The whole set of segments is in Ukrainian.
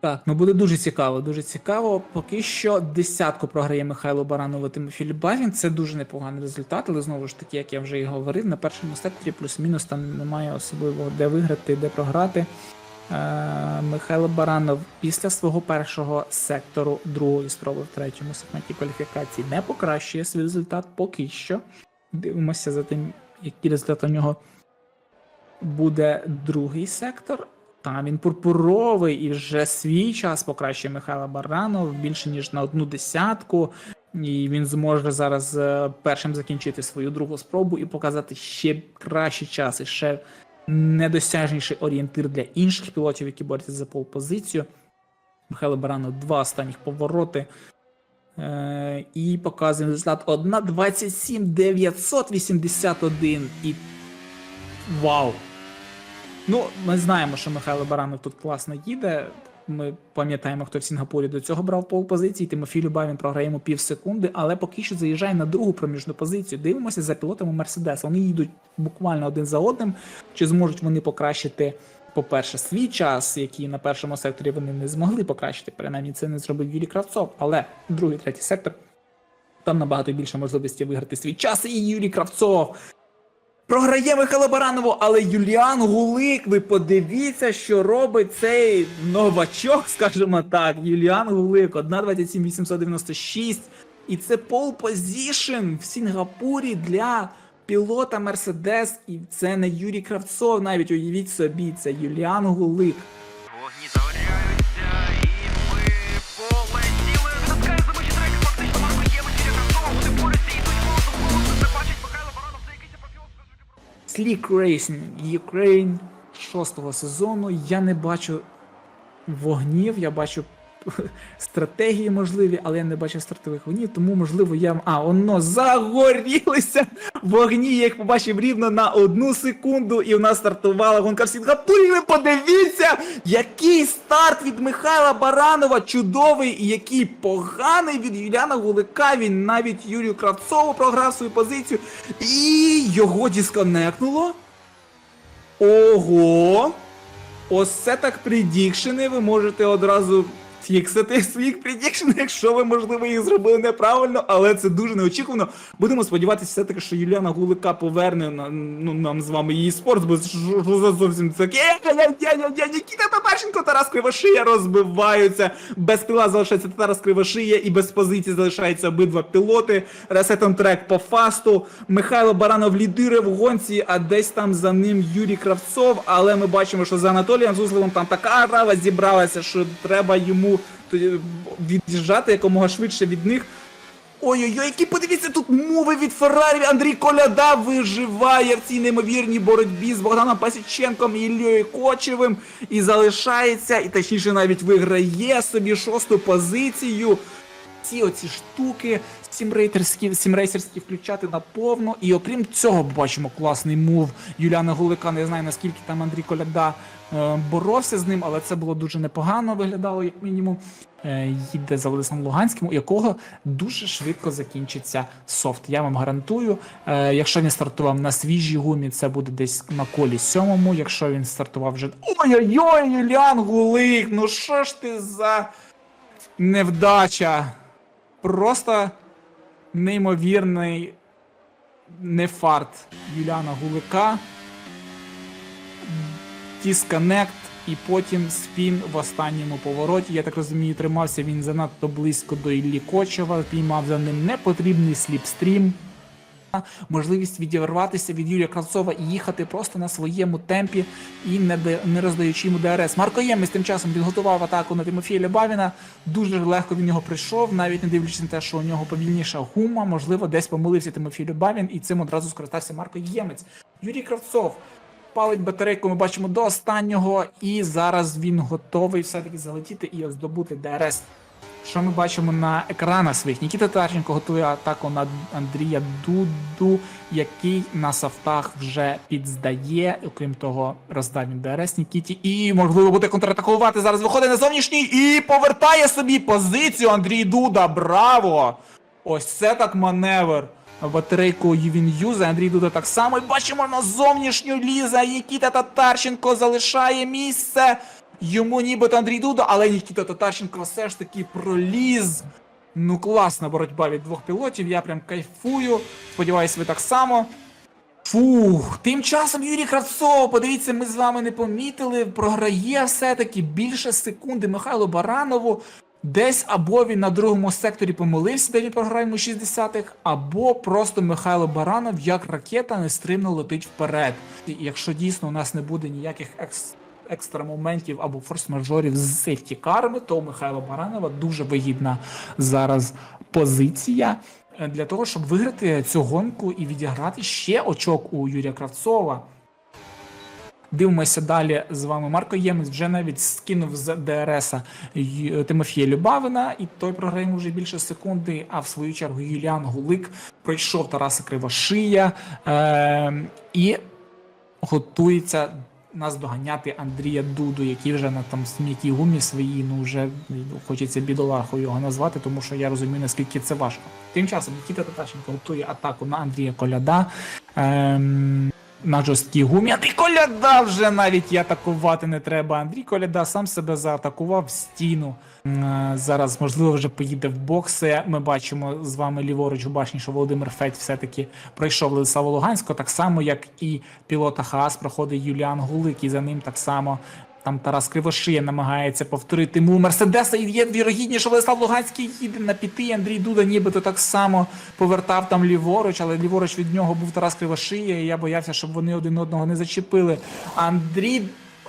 Так, ну буде дуже цікаво, дуже цікаво. Поки що десятку програє Михайло Баранов і Тимофій Любавін. Це дуже непоганий результат, але знову ж таки, як я вже і говорив, на першому секторі плюс-мінус там немає особливо де виграти, де програти. Е, Михайло Баранов після свого першого сектору другої спроби в третьому сегменті кваліфікації не покращує свій результат поки що. Дивимося за тим, який результат у нього буде другий сектор. Там він пурпуровий і вже свій час покращує Михайло Баранов більше ніж на одну десятку. І він зможе зараз е, першим закінчити свою другу спробу і показати ще кращий час, і ще недосяжніший орієнтир для інших пілотів, які борються за пол-позицію. Михайло Баранов два останніх повороти. Е, і показує результат 1.27 981. І вау! Ну, ми знаємо, що Михайло Баранов тут класно їде. Ми пам'ятаємо, хто в Сінгапурі до цього брав пол позиції. Тимофій Любавін програє йому пів секунди, але поки що заїжджає на другу проміжну позицію. Дивимося за пілотами Мерседеса. Вони їдуть буквально один за одним. Чи зможуть вони покращити, по-перше, свій час, який на першому секторі вони не змогли покращити. Принаймні це не зробив Юрій Кравцов. Але другий, третій сектор там набагато більше можливості виграти свій час. І Юрій Кравцов Програє Михайло Баранову, але Юліан Гулик, ви подивіться, що робить цей новачок, скажімо так. Юліан Гулик, 1.27.896. І це пол позішн в Сінгапурі для пілота Мерседес. І це не Юрій Кравцов, навіть уявіть собі, це Юліан Гулик. Вогні загоряються, Sleek Racing Ukraine шостого сезону. Я не бачу вогнів, я бачу стратегії можливі, але я не бачу стартових вогнів, тому можливо я. А, воно загорілися вогні, я їх побачив рівно на одну секунду, і в нас стартувала гонка в Сінгапурі. Ви подивіться, який старт від Михайла Баранова чудовий і який поганий від Юліана Гулика. Він навіть Юрію Кравцову програв свою позицію, і його дисконектнуло. Ого! Ось це так предікшени. Ви можете одразу фіксити своїх предікшен, якщо ви, можливо, їх зробили неправильно, але це дуже неочікувано. Будемо сподіватися, все-таки, що Юліана Гулика поверне на, ну, нам з вами її спорт, бо що зовсім таке. Нікіта Татарченко, Тарас Кривошия розбиваються. Без піла залишається Тарас Кривошия і без позиції залишаються обидва пілоти. Ресетом трек по фасту. Михайло Баранов лідирує в гонці, а десь там за ним Юрій Кравцов. Але ми бачимо, що за Анатолієм Зузловим там така рава зібралася, що треба йому від'їжджати якомога швидше від них. Ой-ой-ой, які подивіться тут мови від Феррарі. Андрій Коляда виживає в цій неймовірній боротьбі з Богданом Пасіченком і Іллею Кочевим і залишається, і точніше навіть виграє собі шосту позицію. Ці оці штуки сімрейтерські, сімрейсерські включати на повну. І окрім цього, бачимо класний мув Юліана Гулика. Не знаю наскільки там Андрій Коляда е, боровся з ним, але це було дуже непогано виглядало, як мінімум. Е, їде за Владиславом Луганським, у якого дуже швидко закінчиться софт. Я вам гарантую. Е, якщо він стартував на свіжій гумі, це буде десь на колі сьомому. Якщо він стартував вже. Ой-ой-ой, Юліан Гулик! Ну що ж ти за невдача? Просто неймовірний нефарт Юліана Гулика. Дисконект і потім спін в останньому повороті. Я так розумію, тримався він занадто близько до Іллі Кочева, піймав за ним непотрібний сліпстрім. Можливість відірватися від Юрія Кравцова і їхати просто на своєму темпі і не, не роздаючи йому ДРС. Марко Ємець тим часом підготував атаку на Тимофія Любавіна. Дуже легко він його прийшов, навіть не дивлячись на те, що у нього повільніша гума. Можливо, десь помилився Тимофій Любавін, і цим одразу скористався Марко Ємець. Юрій Кравцов палить батарейку, ми бачимо до останнього, і зараз він готовий все-таки залетіти і здобути ДРС. Що ми бачимо на екранах своїх? Нікіта Тарченко готує атаку на Андрія Дуду, який на софтах вже підздає. Окрім того, роздав він ДРС Нікіті. І можливо буде контратакувати. Зараз виходить на зовнішній і повертає собі позицію Андрій Дуда. Браво! Ось це так маневр. Батарейку він юзає, Андрій Дуда так само. І бачимо на зовнішню ліза. Нікіта Татарченко залишає місце. Йому нібито Андрій Дуда, але Нікіта Татарченко все ж таки проліз. Ну, класна боротьба від двох пілотів, я прям кайфую. Сподіваюсь, ви так само. Фух, тим часом Юрій Кравцов, подивіться, ми з вами не помітили, програє все-таки більше секунди Михайлу Баранову. Десь або він на другому секторі помилився, де він програє йому 60-х, або просто Михайло Баранов як ракета нестримно летить вперед. І якщо дійсно у нас не буде ніяких екс... екстра моментів або форс-мажорів з сейфтікарами, то у Михайла Баранова дуже вигідна зараз позиція е, для того, щоб виграти цю гонку і відіграти ще очок у Юрія Кравцова. Дивимося далі з вами. Марко Ємець вже навіть скинув з ДРСа Ю- Тимофія Любавина, і той програє вже більше секунди. А в свою чергу Юліан Гулик пройшов Тараса Кривошия е- і готується нас доганяти Андрія Дуду, який вже на там м'якій гумі своїй, ну вже хочеться бідолахою його назвати, тому що я розумію, наскільки це важко. Тим часом Нікіта Татарченко готує атаку на Андрія Коляда. Ем, на жорсткій гумі. Андрій Коляда вже навіть атакувати не треба. Андрій Коляда сам себе заатакував в стіну. Е, Зараз, можливо, вже поїде в бокси. Ми бачимо з вами ліворуч у башні, що Володимир Федь все-таки пройшов Владислава Луганського, так само, як і пілота ХААС проходить Юліан Гулик, і за ним так само. Там Тарас Кривошия намагається повторити му Мерседеса, і є вірогідніше, що Владислав Луганський їде на піти. Андрій Дуда нібито так само повертав там ліворуч, але ліворуч від нього був Тарас Кривошия, і я боявся, щоб вони один одного не зачепили. Андрій.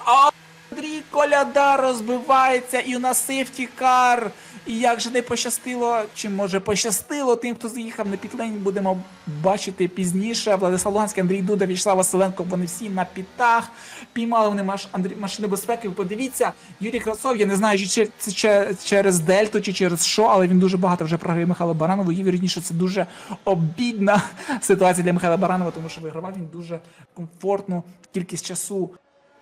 А, Андрій Коляда розбивається і у нас сейфтікар. І як же не пощастило, чи може пощастило тим, хто заїхав на пітлень, будемо бачити пізніше. Владислав Луганський, Андрій Дуда, Вячеслав Василенко, вони всі на пітах. Піймали вони маш... Машини безпеки. Ви Подивіться, Юрій Красов, я не знаю, чи це че- через дельту, чи через що, але він дуже багато вже програє Михайло Баранову. І вірніше, це дуже обідна ситуація для Михайла Баранова, тому що вигравав він дуже комфортну кількість часу.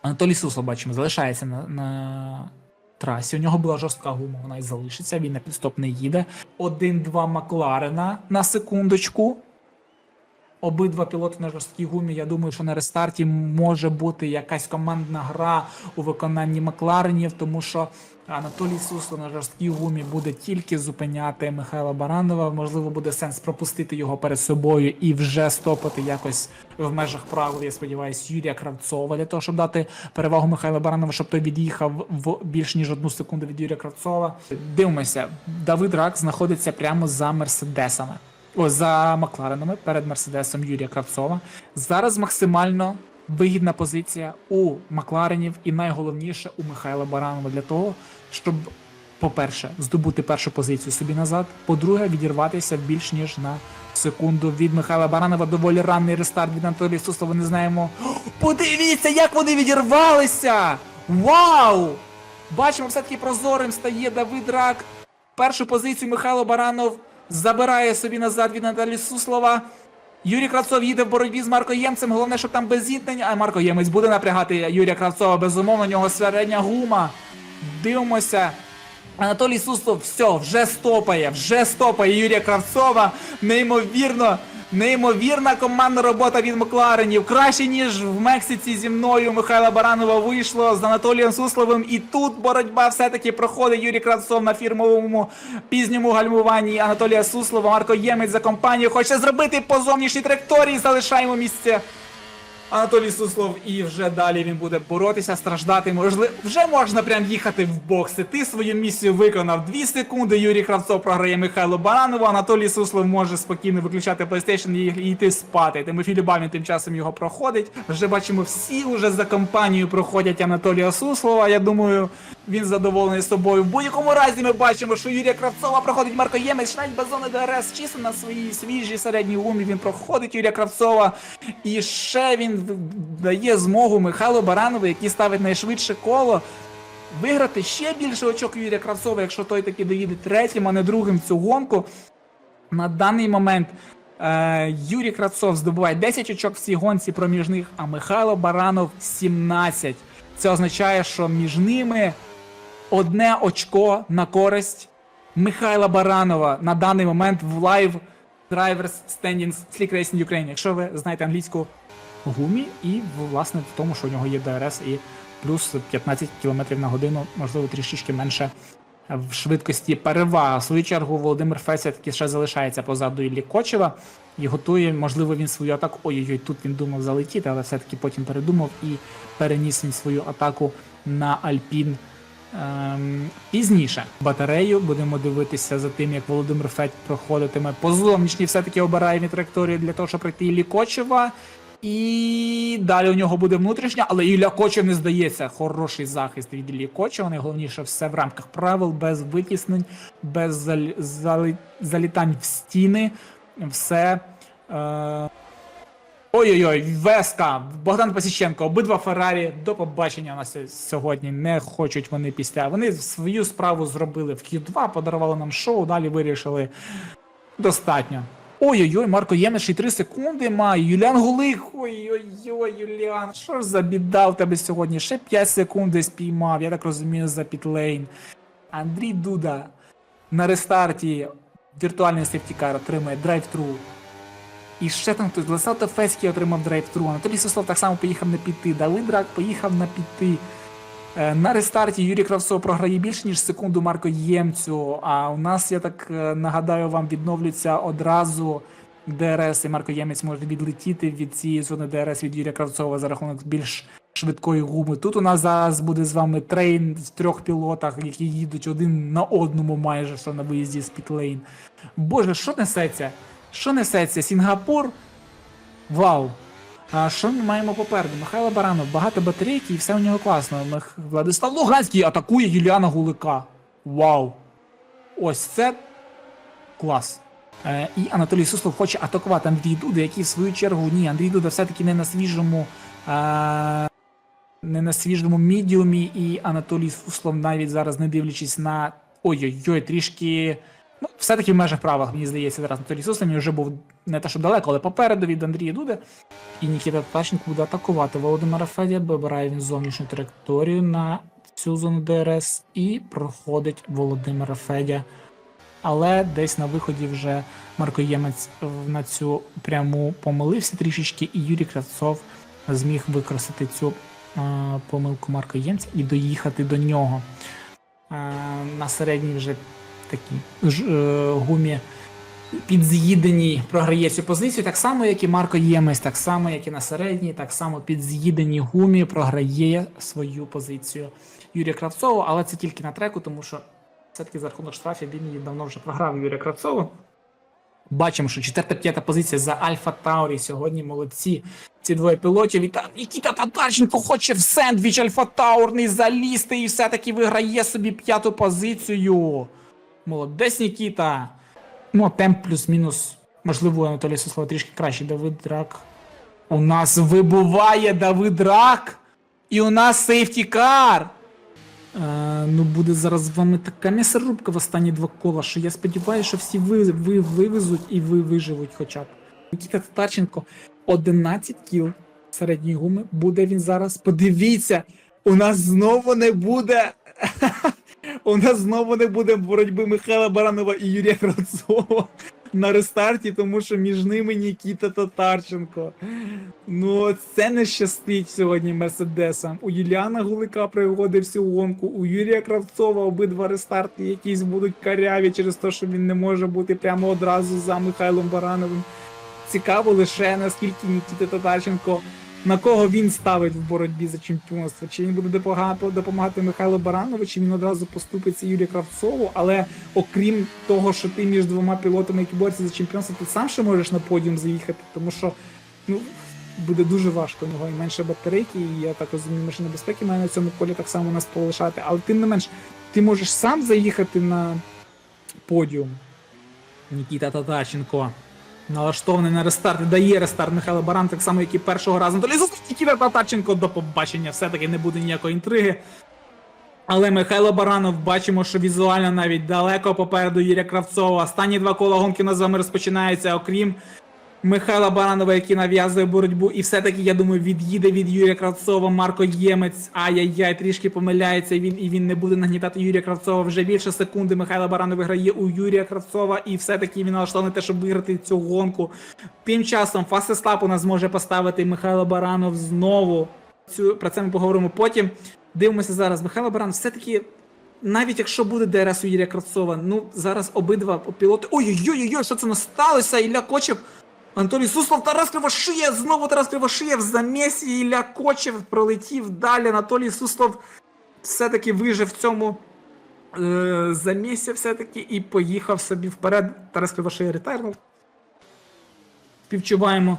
Анатолій Сусло, бачимо, залишається на, на трасі. У нього була жорстка гума, вона і залишиться. Він на підстоп не їде. Один-два Макларена на секундочку. Обидва пілоти на жорсткій гумі. Я думаю, що на рестарті може бути якась командна гра у виконанні Макларенів, тому що Анатолій Сусло на жорсткій гумі буде тільки зупиняти Михайла Баранова. Можливо, буде сенс пропустити його перед собою і вже стопити якось в межах правил. Я сподіваюся, Юрія Кравцова для того, щоб дати перевагу Михайла Баранова, щоб той від'їхав в більш ніж одну секунду від Юрія Кравцова. Дивимося, Давид Рак знаходиться прямо за мерседесами. О, за Макларенами перед Мерседесом Юрія Кравцова. Зараз максимально вигідна позиція у Макларенів і найголовніше у Михайла Баранова для того, щоб, по-перше, здобути першу позицію собі назад. По-друге, відірватися більш ніж на секунду від Михайла Баранова. Доволі ранний рестарт від Анатолія Суслова. Не знаємо. Подивіться, як вони відірвалися! Вау! Бачимо, все-таки прозорим стає Давид Рак. Першу позицію Михайло Баранов забирає собі назад від Наталі Суслова. Юрій Кравцов їде в боротьбі з Марко Ємцем. Головне, щоб там без зіткнення. А Марко Ємець буде напрягати Юрія Кравцова. Безумовно, у нього середня гума. Дивимося. Анатолій Суслов все, вже стопає, вже стопає Юрія Кравцова. Неймовірно, неймовірна командна робота від Макларенів. Краще, ніж в Мексиці зі мною Михайла Баранова вийшло з Анатолієм Сусловим. І тут боротьба все-таки проходить Юрій Кравцов на фірмовому пізньому гальмуванні Анатолія Суслова. Марко Ємець за компанію хоче зробити по зовнішній траєкторії. Залишаємо місце. Анатолій Суслов, і вже далі він буде боротися, страждати. Можливо, вже можна прям їхати в бокси. Ти свою місію виконав 2 секунди. Юрій Кравцов програє Михайло Баранову. Анатолій Суслов може спокійно виключати PlayStation і йти спати. Тимофій Любавін тим часом його проходить. Вже бачимо, всі вже за компанією проходять Анатолія Суслова. Я думаю, він задоволений собою. В будь-якому разі ми бачимо, що Юрія Кравцова проходить Марко Ємець, навіть без зони ДРС, чисто на своїй свіжій середній гумі. Він проходить Юрія Кравцова. І ще він дає змогу Михайлу Баранову, який ставить найшвидше коло. Виграти ще більше очок Юрія Кравцова, якщо той таки доїде третім, а не другим цю гонку. На даний момент е, Юрій Кравцов здобуває 10 очок в цій гонці проміжних, а Михайло Баранов 17. Це означає, що між ними одне очко на користь Михайла Баранова на даний момент в Live Drivers Standings Slick Racing Ukraine. Якщо ви знаєте англійську гумі, і власне в тому, що у нього є ДРС і плюс 15 км на годину, можливо, трішечки менше в швидкості перевага. В свою чергу Володимир Феся таки ще залишається позаду Іллі Кочева і готує, можливо, він свою атаку. Ой-ой-ой, тут він думав залетіти, але все-таки потім передумав і переніс він свою атаку на Альпін. Ем, пізніше батарею будемо дивитися за тим, як Володимир Федь проходитиме по зовнішній, все-таки обирає він траєкторію для того, щоб пройти Іллі Кочева. І далі у нього буде внутрішня, але Ілля Кочев не здається. Хороший захист від Іллі Кочева. Найголовніше все в рамках правил, без витіснень, без залі... залі... залітань в стіни. Все. Е... Ой-ой-ой, Веска, Богдан Пасіченко, обидва Феррарі до побачення у нас сьогодні. Не хочуть вони після. Вони свою справу зробили в Q2, подарували нам шоу, далі вирішили достатньо. Ой-ой-ой, Марко Ємеш й 3 секунди має. Юліан Гулик. Ой-ой-ой, Юліан. Що ж за біда в тебе сьогодні? Ще 5 секунд спіймав, я так розумію, за пітлейн. Андрій Дуда на рестарті віртуальний сефтікар отримує драйв-тру. І ще там хтось Лесато Феський отримав драйв-тру. Анатолій Сослов так само поїхав на піти. Давид Рак поїхав на піти. Е, На рестарті Юрій Кравцов програє більше, ніж секунду Марко Ємцю. А у нас, я так е, нагадаю, вам відновлюється одразу ДРС, і Марко Ємець може відлетіти від цієї зони ДРС від Юрія Кравцова за рахунок більш швидкої гуми. Тут у нас зараз буде з вами трейн в трьох пілотах, які їдуть один на одному майже що на виїзді з пітлейн. Боже, що несеться? Що несеться? Сінгапур? Вау! А що ми маємо попереду? Михайло Баранов, багато батарейки і все у нього класно. Мих... Владислав Луганський атакує Юліана Гулика. Вау! Ось це клас. Е, і Анатолій Суслов хоче атакувати Андрій Дуда, який в свою чергу ні, Андрій Дуда все-таки не на свіжому. Е, не на свіжому мідіумі, і Анатолій Суслов навіть зараз не дивлячись на. Ой-ой-ой, трішки. Ну, все-таки в межах правил, мені здається, зараз Анатолій він вже був не те, що далеко, але попереду від Андрія Дуди. І Нікіта Татаченко буде атакувати Володимира Федя, вибирає він зовнішню траєкторію на цю зону ДРС і проходить Володимира Федя. Але десь на виході вже Марко Ємець на цю пряму помилився трішечки, і Юрій Кравцов зміг використати цю е, помилку Марка Ємця і доїхати до нього. Е, на середній вже такій ж, е, гумі підз'їденій програє цю позицію, так само, як і Марко Ємець, так само, як і на середній, так само підз'їденій гумі програє свою позицію Юрія Кравцову, але це тільки на треку, тому що все-таки за рахунок штрафів він її давно вже програв Юрія Кравцову. Бачимо, що четверта-п'ята позиція за Альфа Таурі. Сьогодні молодці. Ці двоє пілотів. І там Нікіта Татарченко хоче в сендвіч Альфа Таурний залізти і все-таки виграє собі п'яту позицію. Молодець Нікіта. Ну, темп плюс-мінус. Можливо, у Анатолія Сослова трішки краще. Давид Рак. У нас вибуває Давид Рак. І у нас сейфтікар. Е, ну, буде зараз з вами така м'ясорубка в останні два кола, що я сподіваюся, що всі ви, ви вивезуть і ви виживуть хоча б. Нікіта Татарченко 11 кіл середньої гуми. Буде він зараз. Подивіться, у нас знову не буде. У нас знову не буде боротьби Михайла Баранова і Юрія Кравцова на рестарті, тому що між ними Нікіта Татарченко. Ну, це не щастить сьогодні Мерседесам. У Юліана Гулика пригоди всю гонку, у Юрія Кравцова обидва рестарти якісь будуть каряві через те, що він не може бути прямо одразу за Михайлом Барановим. Цікаво лише наскільки Нікіта Татарченко, на кого він ставить в боротьбі за чемпіонство. Чи він буде допомагати, Михайлу Баранову, чи він одразу поступиться Юрію Кравцову. Але окрім того, що ти між двома пілотами, які борються за чемпіонство, ти сам ще можеш на подіум заїхати, тому що ну, буде дуже важко. У нього і менше батарейки, і я так розумію, машина безпеки має на цьому полі так само нас полишати. Але тим не менш, ти можеш сам заїхати на подіум. Нікіта Татарченко. Налаштований на рестарт, і дає рестарт Михайло Баран, так само, як і першого разу. Анатолій Зустрічі Нікіта Татарченко до побачення. Все-таки не буде ніякої інтриги. Але Михайло Баранов бачимо, що візуально навіть далеко попереду Юрія Кравцова. Останні два кола гонки у розпочинаються, окрім Михайла Баранова, який нав'язує боротьбу. І все-таки, я думаю, від'їде від Юрія Кравцова Марко Ємець. Ай-яй-яй, трішки помиляється він, і він не буде нагнітати Юрія Кравцова. Вже більше секунди Михайло Баранов виграє у Юрія Кравцова, і все-таки він налаштований на те, щоб виграти цю гонку. Тим часом Фастестап у нас зможе поставити Михайло Баранов знову. цю про це ми поговоримо потім. Дивимося зараз. Михайло Баран, все-таки, навіть якщо буде ДРС у Юрія Кравцова, ну зараз обидва пілоти. Ой-ой-ой, що це не сталося? Ілля Кочев, Анатолій Суслов, Тарас Кривошиєв, знову Тарас Кривошиєв в замісі. Ілля Кочев пролетів далі. Анатолій Суслов все-таки вижив в цьому е, замісі все-таки і поїхав собі вперед. Тарас Кривошиєв ретайрнув. Співчуваємо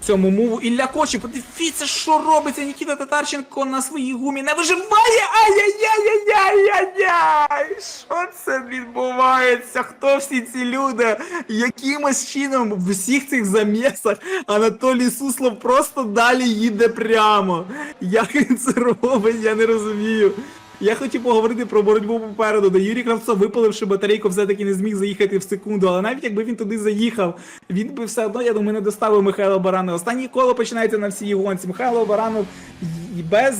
цьому мову. Ілля Кочі, подивіться, що робиться. Нікіта Татарченко на своїй гумі не виживає. Ай-яй-яй-яй-яй-яй! Що це відбувається? Хто всі ці люди? Якимось чином в усіх цих замісах Анатолій Суслов просто далі їде прямо. Як він це робить, я не розумію. Я хотів поговорити про боротьбу попереду, де Юрій Кравцов, випаливши батарейку, все-таки не зміг заїхати в секунду. Але навіть якби він туди заїхав, він би все одно, я думаю, не доставив Михайла Баранова. Останнє коло починається на всій гонці. Михайло Баранов і без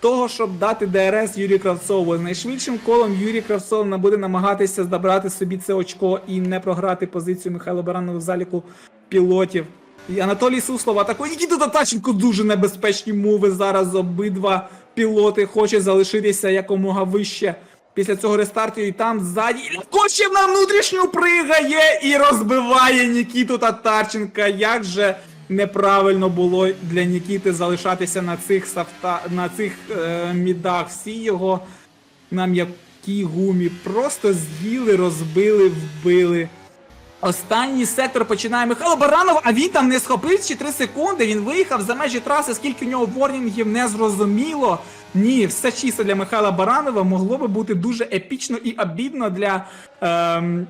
того, щоб дати ДРС Юрію Кравцову. Найшвидшим колом Юрій Кравцов буде намагатися забрати собі це очко і не програти позицію Михайла Баранова в заліку пілотів. І Анатолій Суслов атакує. Нікіта Татаченко дуже небезпечні мови зараз. Обидва пілоти хочуть залишитися якомога вище. Після цього рестарту і там ззаді Кочев на внутрішню пригає і розбиває Нікіту Татарченка. Як же неправильно було для Нікіти залишатися на цих софта, на цих е, мідах. Всі його на м'якій гумі просто з'їли, розбили, вбили. Останній сектор починає Михайло Баранов, а він там не схопив чи 3 секунди. Він виїхав за межі траси, скільки у нього ворнінгів не зрозуміло. Ні, все чисто для Михайла Баранова могло би бути дуже епічно і обідно для ем,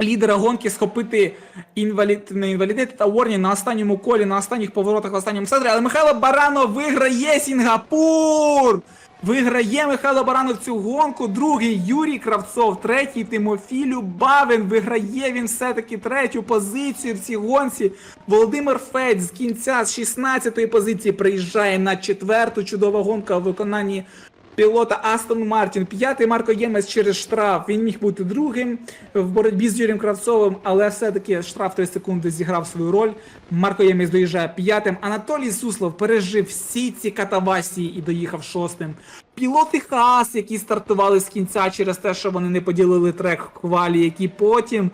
лідера гонки схопити інвалід, не інвалідит та Ворні на останньому колі, на останніх поворотах в останньому секторі. Але Михайло Баранов виграє Сінгапур! Виграє Михайло Баранов цю гонку. Другий Юрій Кравцов, третій Тимофій Любавин. Виграє він все-таки третю позицію в цій гонці. Володимир Фець з кінця з 16-ї позиції приїжджає на четверту. Чудова гонка в виконанні пілота Астон Мартін. П'ятий Марко Ємець через штраф. Він міг бути другим в боротьбі з Юрієм Кравцовим, але все-таки штраф 3 секунди зіграв свою роль. Марко Ємець доїжджає п'ятим. Анатолій Суслов пережив всі ці катавасії і доїхав шостим. Пілоти Хаас, які стартували з кінця через те, що вони не поділили трек в квалі, які потім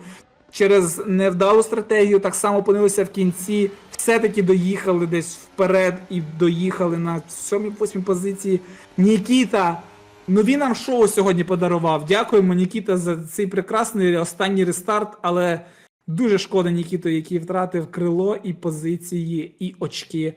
через невдалу стратегію так само опинилися в кінці. Все-таки доїхали десь вперед і доїхали на 7-8 позиції. Нікіта, ну він нам шоу сьогодні подарував. Дякуємо, Нікіта, за цей прекрасний останній рестарт, але дуже шкода Нікіту, який втратив крило і позиції, і очки.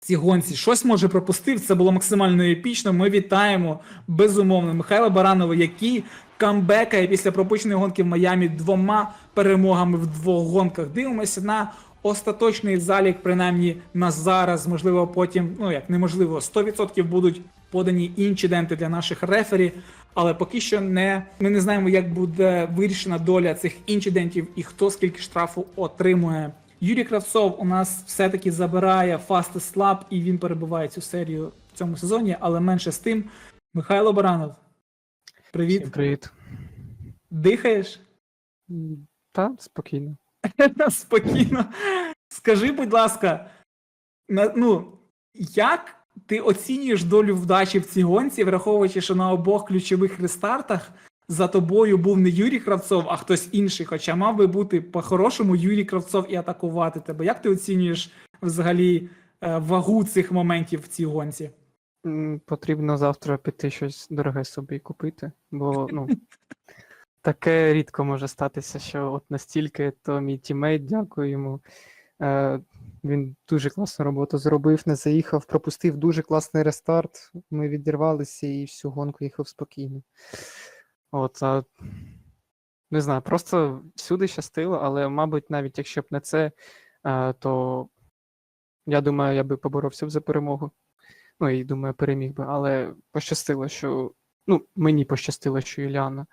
Цій гонці щось може пропустив. Це було максимально епічно. Ми вітаємо безумовно Михайла Баранова, який камбекає після пропущеної гонки в Майамі двома перемогами в двох гонках. Дивимося на остаточний залік, принаймні на зараз. Можливо, потім, ну як неможливо, 100% будуть подані інциденти для наших рефері. Але поки що не ми не знаємо, як буде вирішена доля цих інцидентів і хто скільки штрафу отримує. Юрій Кравцов у нас все-таки забирає Fastest Lap, і він перебуває цю серію в цьому сезоні, але менше з тим. Михайло Баранов, привіт. Всім привіт. Дихаєш? Та, спокійно. Спокійно. Скажи, будь ласка, ну, як ти оцінюєш долю вдачі в цій гонці, враховуючи, що на обох ключових рестартах за тобою був не Юрій Кравцов, а хтось інший, хоча мав би бути по-хорошому Юрій Кравцов і атакувати тебе. Як ти оцінюєш взагалі е, вагу цих моментів в цій гонці? Потрібно завтра піти щось дороге собі купити, бо ну, таке рідко може статися, що от настільки, то мій тімейт, дякую йому. Е, він дуже класну роботу зробив, не заїхав, пропустив дуже класний рестарт. Ми відірвалися і всю гонку їхав спокійно. От, а, не знаю, просто всюди щастило, але, мабуть, навіть якщо б не це, е, то я думаю, я би поборовся б за перемогу. Ну і думаю, переміг би, але пощастило, що. Ну, мені пощастило, що Юліана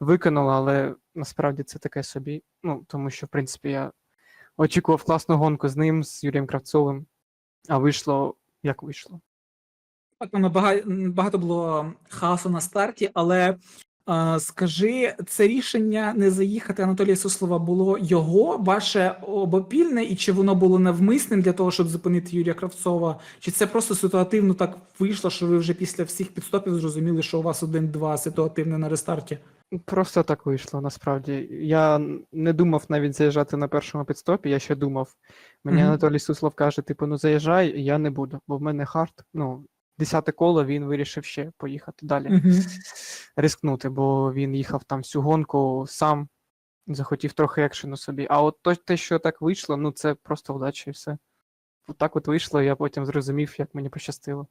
виконала, але насправді це таке собі. Ну, тому що, в принципі, я очікував класну гонку з ним, з Юрієм Кравцовим, а вийшло як вийшло. Так, багато, було хаосу на старті, але А, скажи, це рішення не заїхати Анатолія Суслова було його, ваше обопільне, і чи воно було навмисним для того, щоб зупинити Юрія Кравцова? Чи це просто ситуативно так вийшло, що ви вже після всіх підстопів зрозуміли, що у вас один-два ситуативне на рестарті? Просто так вийшло, насправді. Я не думав навіть заїжджати на першому підстопі, я ще думав. Мені Мгм. Анатолій Суслов каже: типу, ну заїжджай, я не буду, бо в мене хард. Ну, десяте коло він вирішив ще поїхати далі. Мгм. рискнути, бо він їхав там всю гонку сам, захотів трохи екшену собі. А от то, те, що так вийшло, ну це просто вдача і все. От так от вийшло, я потім зрозумів, як мені пощастило.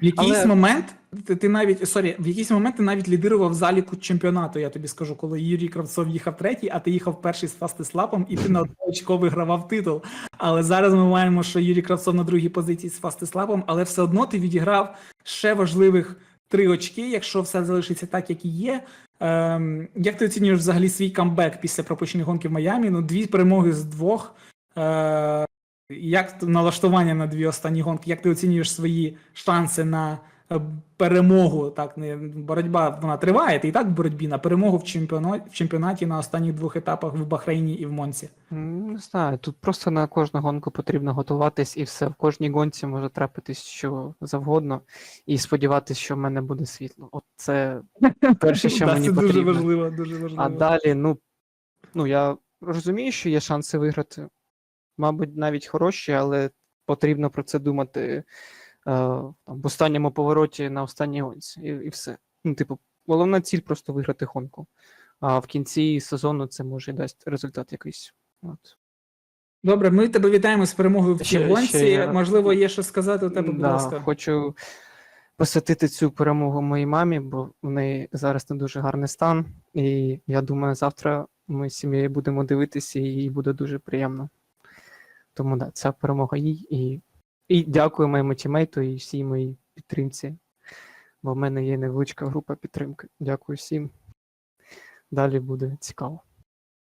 В якийсь Але- момент ти, ти навіть сорі, в якийсь момент ти навіть лідирував заліку чемпіонату. Я тобі скажу, коли Юрій Кравцов їхав третій, а ти їхав перший з фастислапом, і ти на одне очко вигравав титул. Але зараз ми маємо, що Юрій Кравцов на другій позиції з фастислапом, але все одно ти відіграв ще важливих три очки, якщо все залишиться так, як і є. Ем, як ти оцінюєш взагалі свій камбек після пропущених гонки в Майамі? Ну, дві перемоги з двох. Е, як налаштування на дві останні гонки? Як ти оцінюєш свої шанси на перемогу? Так, не боротьба вона триває. Ти і так в боротьбі на перемогу в чемпіонаті, в чемпіонаті на останніх двох етапах в Бахрейні і в Монці. Не знаю, тут просто на кожну гонку потрібно готуватись і все. В кожній гонці може трапитись що завгодно, і сподіватися, що в мене буде світло. От це перше, що мені це дуже важливо, дуже важливо. А далі, ну, ну я розумію, що є шанси виграти. Мабуть, навіть хороші, але потрібно про це думати е, там, в останньому повороті на останній гонці, і, і все. Ну, типу, головна ціль просто виграти гонку. А в кінці сезону це може дасть результат якийсь. От. Добре, ми тебе вітаємо з перемогою в цій гонці. я- Можливо, є що сказати у тебе, будь Да, ласка. Хочу посвятити цю перемогу моїй мамі, бо в неї зараз не дуже гарний стан. І я думаю, завтра ми з сім'єю будемо дивитися, і їй буде дуже приємно. Тому да, ця перемога їй. І, і дякую моєму тімейту і всій моїй підтримці. Бо в мене є невеличка група підтримки. Дякую всім. Далі буде цікаво.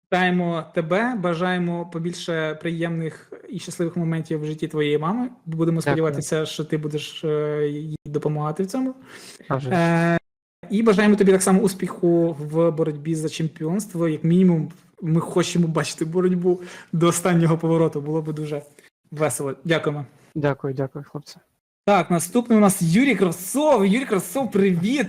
Вітаємо тебе, бажаємо побільше приємних і щасливих моментів в житті твоєї мами. Будемо сподіватися, що ти будеш е, їй допомагати в цьому. Е, і бажаємо тобі так само успіху в боротьбі за чемпіонство. Як мінімум, ми хочемо бачити боротьбу до останнього повороту. Було би дуже весело. Дякуємо. Дякую, дякую, хлопці. Так, наступний у нас Юрій Кравцов. Юрій Кравцов, привіт!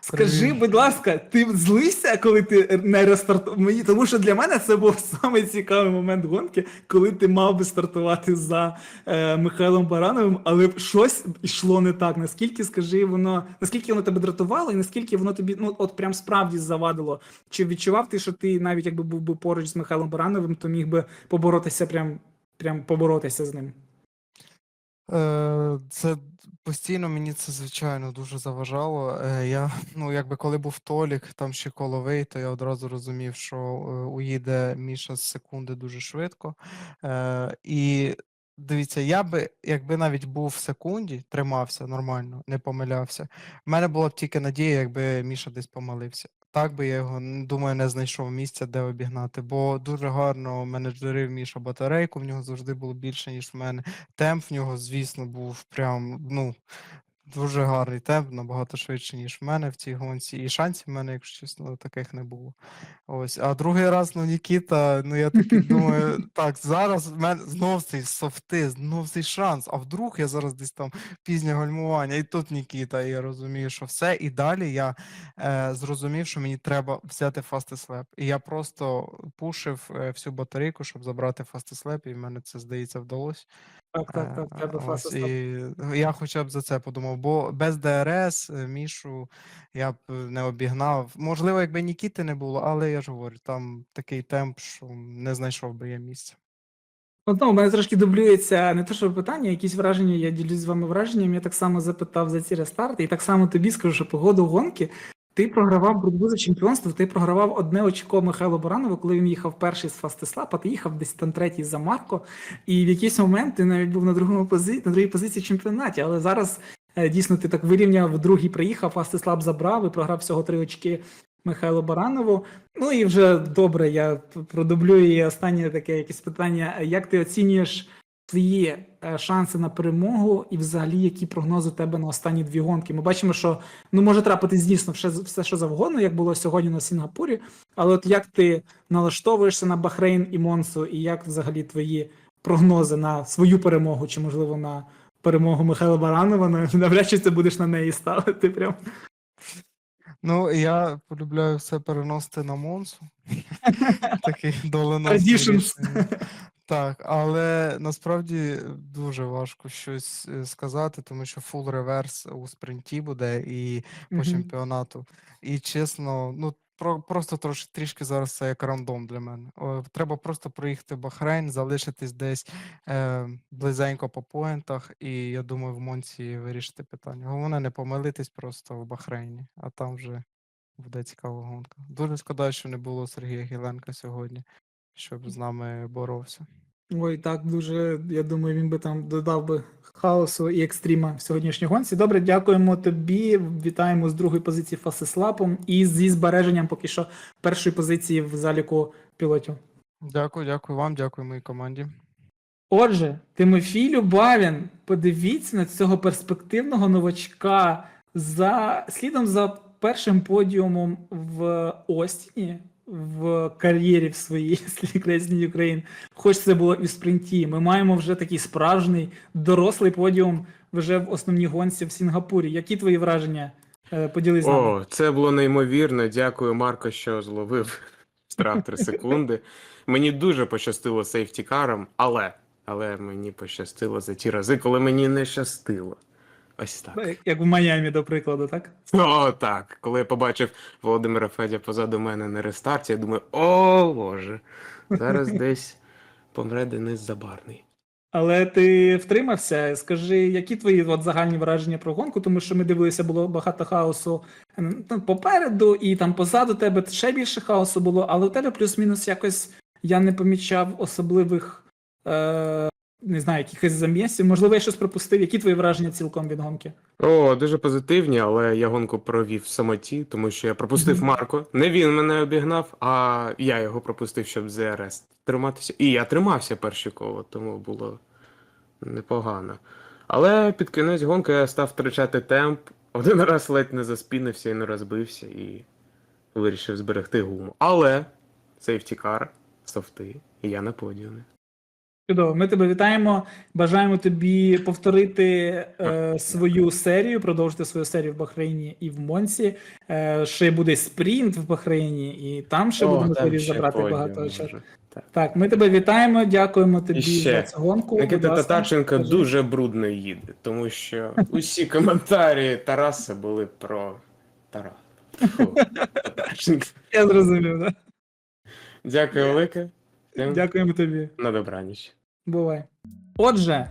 Скажи, Привіт. будь ласка, ти злився, коли ти не рестартував? Мені, тому що для мене це був самий цікавий момент гонки, коли ти мав би стартувати за е, Михайлом Барановим, але щось йшло не так. Наскільки скажи, воно наскільки воно тебе дратувало, і наскільки воно тобі ну от прям справді завадило? Чи відчував ти, що ти навіть якби був би поруч з Михайлом Барановим, то міг би поборотися, прям прям поборотися з ним? Е, Це постійно мені це звичайно дуже заважало. Е, Я, ну, якби коли був Толік, там ще коловий, то я одразу розумів, що е, уїде Міша з секунди дуже швидко. І дивіться, я би, якби навіть був в секунді, тримався нормально, не помилявся. В мене була б тільки надія, якби Міша десь помилився. Так би я його, думаю, не знайшов місця, де обігнати, бо дуже гарно менеджерив Міша батарейку, в нього завжди було більше, ніж в мене. Темп в нього, звісно, був прям, ну, дуже гарний темп, набагато швидше, ніж в мене в цій гонці. І шансів в мене, якщо чесно, таких не було. Ось. А другий раз, ну, Нікіта, ну я такий думаю, так, зараз в мене знов цей софти, знов цей шанс. А вдруг я зараз десь там пізнє гальмування, і тут Нікіта, і я розумію, що все. І далі я е, зрозумів, що мені треба взяти фастеслеп. І я просто пушив е, всю батарейку, щоб забрати фастеслеп, і в мене це, здається, вдалося. Так, так, так, Е, тебе ось, фаса і я хоча б за це подумав, бо без ДРС е, Мішу я б е, не обігнав. Можливо, якби Нікіти не було, але я ж говорю, там такий темп, що не знайшов би я місця. Ну, у мене трошки дублюється не те, що питання, якісь враження, я ділюсь з вами враженням. Я так само запитав за ці рестарти, і так само тобі скажу, що по ходу гонки ти програвав боротьбу за чемпіонство, ти програвав одне очко Михайлу Баранову, коли він їхав перший з Фастислапа, ти їхав десь там третій за Марко. І в якийсь момент ти навіть був на другому пози... на другій позиції в чемпіонаті. Але зараз е, дійсно ти так вирівняв, другий приїхав, Фастислап забрав і програв всього три очки Михайлу Баранову. Ну і вже добре, я продублюю останнє таке якесь питання. Як ти оцінюєш твої е, шанси на перемогу, і взагалі які прогнози у тебе на останні дві гонки. Ми бачимо, що ну може трапитись дійсно все, все, що завгодно, як було сьогодні на Сінгапурі. Але от як ти налаштовуєшся на Бахрейн і Монсу, і як взагалі твої прогнози на свою перемогу, чи можливо на перемогу Михайла Баранова? Навряд чи ти будеш на неї ставити. Прям Ну, я полюбляю все переносити на Монсу. Такий доленосний. Так, але насправді дуже важко щось е, сказати, тому що фул реверс у спринті буде і по Мгм. чемпіонату. І чесно, ну про, просто трошки трішки зараз це як рандом для мене. О, треба просто проїхати Бахрейн, залишитись десь е, близенько по поінтах, і я думаю, в Монці вирішити питання. Головне не помилитись просто в Бахрейні, а там вже буде цікава гонка. Дуже шкода, що не було Сергія Гіленка сьогодні, щоб з нами боровся. Ой, так дуже. Я думаю, він би там додав би хаосу і екстріма в сьогоднішній гонці. Добре, дякуємо тобі. Вітаємо з другої позиції фасислапом і зі збереженням поки що першої позиції в заліку пілотів. Дякую, дякую вам, дякую моїй команді. Отже, Тимофій Любавін, подивіться на цього перспективного новачка за слідом за першим подіумом в Остіні в кар'єрі в своїй Слікресні Україн. Хоч це було і в спринті. Ми маємо вже такий справжній дорослий подіум вже в основній гонці в Сінгапурі. Які твої враження? Е, Поділись з нами. О, це було неймовірно. Дякую, Марко, що зловив штраф 3 секунди. Мені дуже пощастило сейфтікаром, але, але мені пощастило за ті рази, коли мені не щастило. Ось так. Як в Майамі, до прикладу, так? О, так. Коли я побачив Володимира Федя позаду мене на рестарті, я думаю, о Боже, зараз десь помре Денис Забарний. Але ти втримався. Скажи, які твої от загальні враження про гонку? Тому що ми дивилися, було багато хаосу м, ну, попереду, і там позаду тебе ще більше хаосу було, але у тебе плюс-мінус якось я не помічав особливих, е, не знаю, якихось замісів. Можливо, я щось пропустив. Які твої враження цілком від гонки? О, дуже позитивні, але я гонку провів в самоті, тому що я пропустив. Марко. Не він мене обігнав, а я його пропустив, щоб ЗРС триматися. І я тримався перші коло, тому було непогано. Але під кінець гонки я став втрачати темп. Один раз ледь не заспінився і не розбився, і вирішив зберегти гуму. Але сейфтікар, софти, і я на подіумі. Чудово, ми тебе вітаємо. Бажаємо тобі повторити е, свою серію, продовжити свою серію в Бахрейні і в Монці. Е, ще буде спринт в Бахрейні, і там ще буде можливість забрати багато очок. Так. Так, ми тебе вітаємо, дякуємо тобі І ще. за цю гонку. Будь Татарченко дуже брудно їде, тому що усі коментарі Тараса були про Тараса. Я зрозумів, да? Дякую велике. Всім Дякуємо тобі. на добраніч. Бувай. Отже,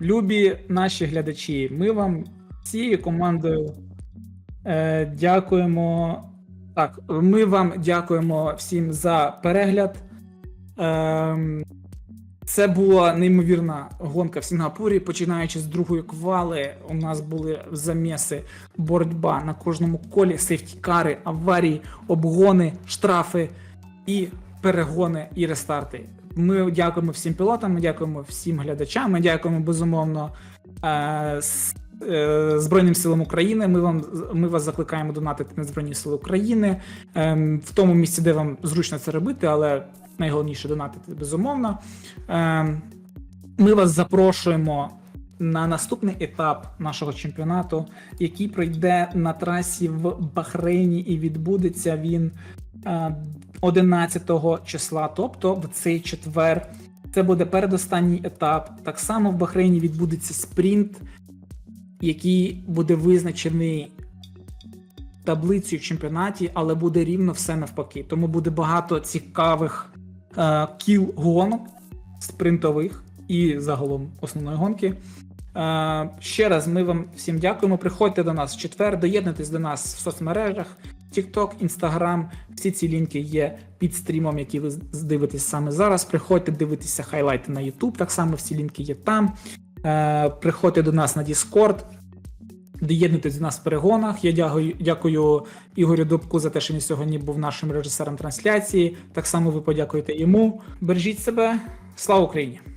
любі наші глядачі, ми вам всією командою е, дякуємо. Так, ми вам дякуємо всім за перегляд. Ем, це була неймовірна гонка в Сінгапурі. Починаючи з другої квали, у нас були заміси, боротьба на кожному колі, сейфтікари, аварії, обгони, штрафи і перегони і рестарти. Ми дякуємо всім пілотам, ми дякуємо всім глядачам. Ми дякуємо безумовно е, е, Збройним силам України. Ми вам ми вас закликаємо донатити на Збройні Сили України ем, в тому місці, де вам зручно це робити, але найголовніше донатити безумовно. Ем, Ми вас запрошуємо на наступний етап нашого чемпіонату, який пройде на трасі в Бахрейні, і відбудеться він е, 11 числа, тобто в цей четвер. Це буде передостанній етап. Так само в Бахрейні відбудеться спринт, який буде визначений таблицею в чемпіонаті, але буде рівно все навпаки. Тому буде багато цікавих е, кіл гонок спринтових і загалом основної гонки. Е, ще раз ми вам всім дякуємо. Приходьте до нас в четвер, доєднуйтесь до нас в соцмережах. TikTok, Instagram, всі ці лінки є під стрімом, який ви дивитесь саме зараз. Приходьте дивитися хайлайти на YouTube, так само всі лінки є там. Е, приходьте до нас на Discord, доєднуйтесь до нас в перегонах. Я дякую, дякую Ігорю Дубку за те, що він сьогодні був нашим режисером трансляції. Так само ви подякуєте йому. Бережіть себе. Слава Україні!